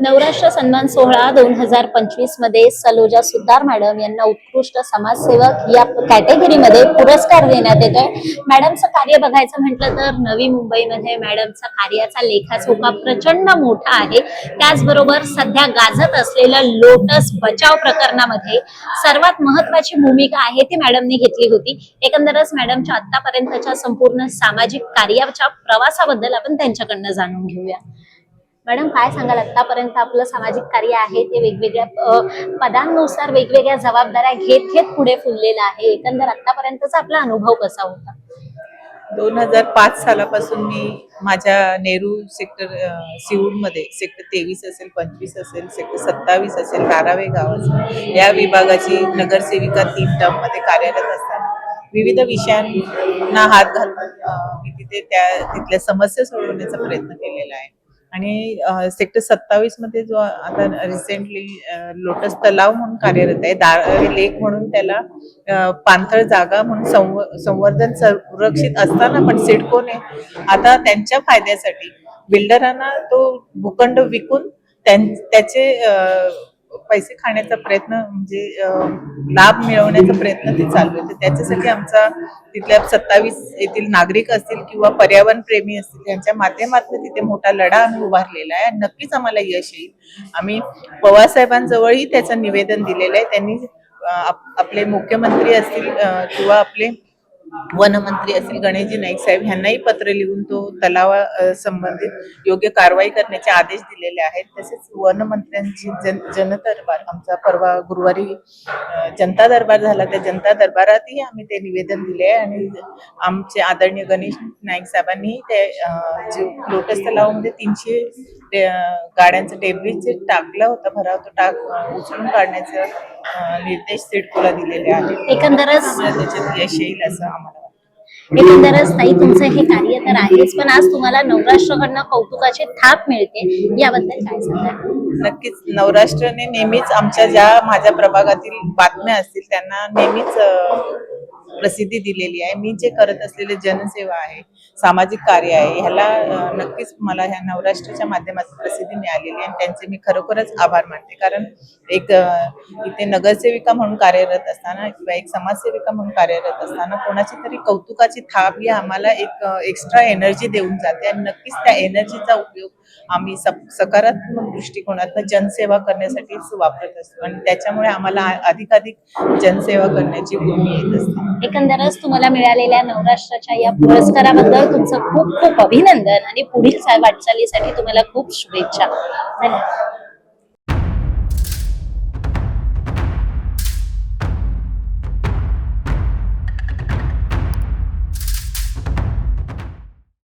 नवराष्ट्र सन्मान सोहळा दोन हजार पंचवीसमध्ये सलोजा सुतार मॅडम यांना उत्कृष्ट समाजसेवक या कॅटेगरीमध्ये पुरस्कार देण्यात येतोय. मॅडमचं कार्य बघायचं म्हटलं तर नवी मुंबईमध्ये मॅडमचा कार्याचा लेखाजोखा प्रचंड मोठा आहे. त्याचबरोबर सध्या गाजत असलेल्या लोटस बचाव प्रकरणामध्ये सर्वात महत्वाची भूमिका आहे ती मॅडमने घेतली होती. एकंदरच मॅडमच्या आतापर्यंतच्या संपूर्ण सामाजिक कार्याच्या प्रवासाबद्दल आपण त्यांच्याकडनं जाणून घेऊया. मॅडम काय सांगाल? आतापर्यंत आपलं सामाजिक कार्य आहे ते वेगवेगळ्या पदांनुसार वेगवेगळ्या जबाबदाऱ्या घेत घेत पुढे फुललेलं आहे. एकंदर आतापर्यंतचा आपला अनुभव कसा होता? दोन हजार पाच सालापासून मी माझ्या नेहरू सेक्टर सिऊडमध्ये सेक्टर तेवीस असेल पंचवीस असेल सेक्टर सत्तावीस असेल बारावे गाव असेल या विभागाची नगरसेविका तीन टर्ममध्ये कार्यरत असतात. विविध विषयांना हात घालून मी तिथे त्या तिथल्या समस्या सोडवण्याचा प्रयत्न केलेला आहे. आणि सेक्टर सत्तावीसमध्ये जो आता रिसेंटली लोटस तलाव म्हणून कार्यरत आहे दार लेक म्हणून त्याला पाणथळ जागा म्हणून संवर्धन संरक्षित असताना पण सिडकोने आता त्यांच्या फायद्यासाठी बिल्डरांना तो भूखंड विकून त्यां- त्याचे पैसे खाण्याचा प्रयत्न म्हणजे लाभ मिळवण्याचा प्रयत्न ते चालू आहे तर त्याच्यासाठी आमचा तिथल्या सत्तावीस येथील नागरिक असतील किंवा पर्यावरण प्रेमी असतील यांच्या माध्यमातून तिथे मोठा लढा आम्ही उभारलेला आहे. आणि नक्कीच आम्हाला यश येईल. आम्ही पवारसाहेबांजवळही त्याचं निवेदन दिलेलं आहे. त्यांनी आप- आपले मुख्यमंत्री असतील किंवा आपले वनमंत्री असतील गणेशजी नाईक साहेब यांनाही पत्र लिहून तो तलावा संबंधित योग्य कारवाई करण्याचे आदेश दिलेले आहेत. तसेच वनमंत्र्यांची जन जनदरबार आमचा परवा गुरुवारी जनता दरबार झाला त्या जनता दरबारातही आम्ही ते निवेदन दिले आहे आणि आमचे आदरणीय गणेश नाईक साहेबांनी ते जे लोटस तलावामध्ये तीनशे गाड्यांचं डेब्रिज जे टाकला होता भराव तो टाक उचलून काढण्याचे निर्देश सिडकोला दिलेले आहेत एकंदरच त्याच्यात यश येईल असं आम्हाला. एकंदरच ताई तुमचं हे कार्य तर आहेच पण आज तुम्हाला नवराष्ट्राकडनं कौतुकाची थाप मिळते याबद्दल काय सांगाल नक्कीच नवराष्ट्राने नेहमीच आमच्या ज्या माझ्या प्रभागातील बातम्या असतील त्यांना नेहमीच प्रसिद्धी दिलेली आहे. मी जे करत असलेले जनसेवा आहे सामाजिक कार्य आहे ह्याला नक्कीच मला ह्या नवराष्ट्राच्या माध्यमातून प्रसिद्धी मिळालेली आहे आणि त्यांचे मी खरोखरच आभार मानते. कारण एक इथे नगरसेविका म्हणून कार्यरत असताना किंवा एक समाजसेविका म्हणून कार्यरत असताना कोणाची तरी कौतुकाची थाप ही आम्हाला एक एक्स्ट्रा एनर्जी देऊन जाते आणि नक्कीच त्या एनर्जीचा उपयोग आम्ही सकारात्मक दृष्टिकोनातून जनसेवा करण्यासाठीच वापरत असतो. आणि त्याच्यामुळे आम्हाला अधिकाधिक जनसेवा करण्याची भूमी येत असते. एकंदरच तुम्हाला मिळालेल्या नवराष्ट्राच्या या पुरस्काराबद्दल तुमचं खूप खूप अभिनंदन आणि पुढील वाटचालीसाठी तुम्हाला खूप शुभेच्छा. धन्यवाद.